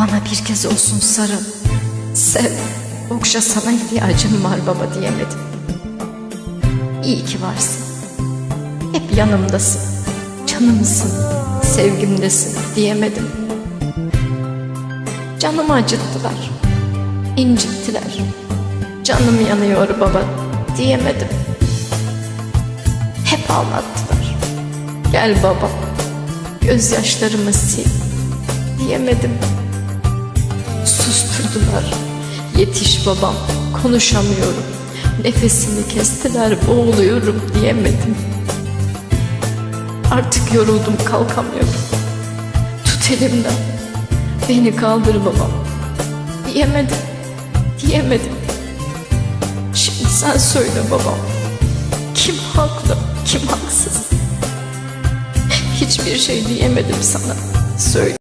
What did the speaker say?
Bana bir kez olsun sarıl. Sev. Okşa sana ihtiyacım var baba diyemedim. İyi ki varsın. Hep yanımdasın. Canımsın. Sevgimdesin diyemedim. Canımı acıttılar. incittiler. Canım yanıyor baba diyemedim. Hep ağlattılar. Gel baba, gözyaşlarımı sil diyemedim. Susturdular. Yetiş babam, konuşamıyorum. Nefesimi kestiler, boğuluyorum diyemedim. Artık yoruldum, kalkamıyorum. Tut elimden, beni kaldır babam. Diyemedim, diyemedim. Şimdi sen söyle babam. Kim haklı, kim haksız? Hiçbir şey diyemedim sana. Söyle.